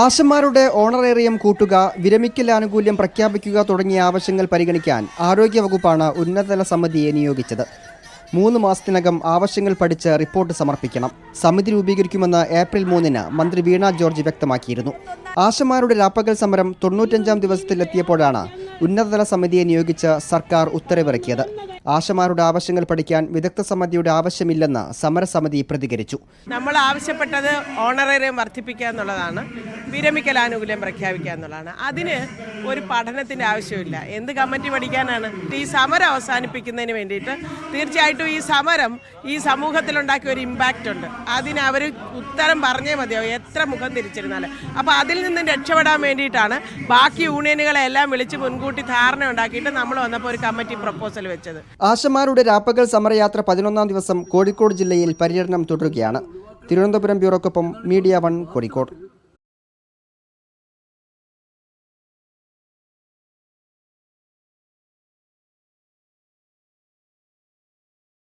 ആശമാരുടെ honorarium കൂട്ടുക വിരമിക്കൽ ആനുകൂല്യം പ്രഖ്യാപിക്കുക തുടങ്ങിയ ആവശ്യങ്ങൾ പരിഗണിക്കാൻ ആരോഗ്യവകുപ്പാണ് ഉന്നതതല സമിതിയെ നിയോഗിച്ചത്. മൂന്ന് മാസത്തിനകം ആവശ്യങ്ങൾ പഠിച്ച് റിപ്പോർട്ട് സമർപ്പിക്കണം. സമിതി രൂപീകരിക്കുമെന്ന് ഏപ്രിൽ മൂന്നിന് മന്ത്രി വീണ ജോർജ് വ്യക്തമാക്കിയിരുന്നു. ആശമാരുടെ രാപ്പകൽ സമരം തൊണ്ണൂറ്റഞ്ചാം ദിവസത്തിലെത്തിയപ്പോഴാണ് ഉന്നതതല സമിതിയെ നിയോഗിച്ച് സർക്കാർ ഉത്തരവിറക്കിയത്. ആശമാരുടെ ആവശ്യങ്ങൾ പഠിക്കാൻ വിദഗ്ധ സമിതിയുടെ ആവശ്യമില്ലെന്ന് സമരസമിതി പ്രതികരിച്ചു. നമ്മൾ ആവശ്യപ്പെട്ടത് ഓണറേറിയം വർദ്ധിപ്പിക്കുക എന്നുള്ളതാണ് വിരമിക്കൽ ആനുകൂല്യം പ്രഖ്യാപിക്കുക എന്നുള്ളതാണ്. അതിന് ഒരു പഠനത്തിന്റെ ആവശ്യമില്ല. എന്ത് കമ്മിറ്റി പഠിക്കാനാണ്? ഈ സമരം അവസാനിപ്പിക്കുന്നതിന് വേണ്ടിയിട്ട് തീർച്ചയായിട്ടും ഈ സമരം ഈ സമൂഹത്തിലുണ്ടാക്കിയ ഒരു ഇമ്പാക്റ്റ് ഉണ്ട്. അതിന് അവർ ഉത്തരം പറഞ്ഞേ മതിയാവും എത്ര മുഖം തിരിച്ചിരുന്നാലും. അപ്പോൾ അതിൽ നിന്ന് രക്ഷപ്പെടാൻ വേണ്ടിയിട്ടാണ് ബാക്കി യൂണിയനുകളെ എല്ലാം വിളിച്ച് മുൻകൂട്ടി ധാരണ ഉണ്ടാക്കിയിട്ട് നമ്മൾ വന്നപ്പോൾ ഒരു കമ്മിറ്റി പ്രപ്പോസൽ വെച്ചത്. ആശമാരുടെ രാപ്പകൽ സമരയാത്ര പതിനൊന്നാം ദിവസം കോഴിക്കോട് ജില്ലയിൽ പര്യടനം തുടരുകയാണ്. തിരുവനന്തപുരം ബ്യൂറോക്കൊപ്പം മീഡിയ വൺ കോഴിക്കോട്.